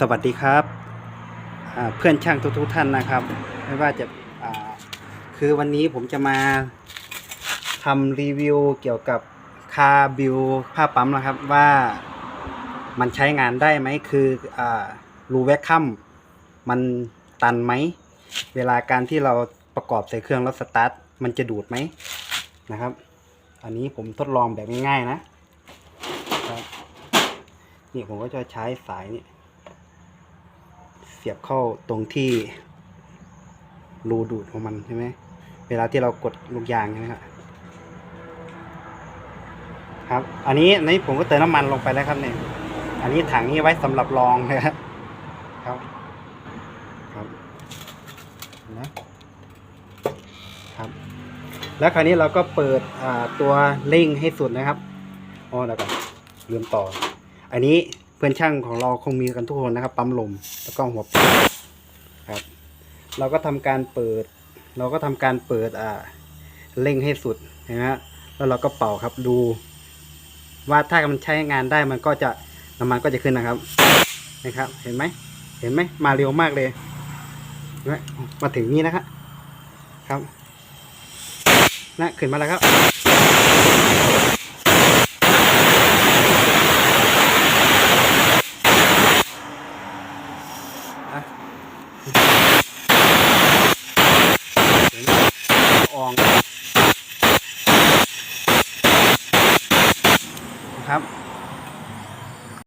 สวัสดีครับเพื่อนช่างทุกๆท่านนะครับ ไม่ว่าจะาคือวันนี้ผมจะมาทำรีวิวเกี่ยวกับคาบิวผ้าปั๊มนะครับว่ามันใช้งานได้ไหมคือรูแวคคัมมันตันไหม เวลาการที่เราประกอบใส่เครื่องแล้วสตาร์ทมันจะดูดไหมนะครับ อันนี้ผมทดลองแบบง่ายๆนะนี่ผมก็จะใช้สายนี่ สียบเข้าตรงที่รูดูดของมันใช่ไหมเวลาที่เรากดลูกยางใช่ไหมครับครับ อันนี้อันนี้ผมก็เติมน้ำมันลงไปแล้วครับเนี่ย อันนี้ถังนี้ไว้สำหรับรองนะครับครับครับนะครับ แล้วคราวนี้เราก็เปิดตัวเร่งให้สุดนะครับอ๋อเดี๋ยวก่อนลืมต่อ อันนี้ เพื่อนช่างของเราคงมีกันทุกคนนะครับ ปั๊มลมแล้วก็หัวปั๊มครับ เราก็ทำการเปิด เราก็ทำการเปิดอ่าเร่งให้สุดนะฮะแล้วเราก็เป่าครับดู ว่าถ้ามันใช้งานได้มันก็จะน้ำมันก็จะขึ้นนะครับนะครับ เห็นไหมเห็นไหมมาเร็วมากเลยนไหมมาถึงนี้นะครับครับนะขึ้นมาแล้วครับ อองนะครับ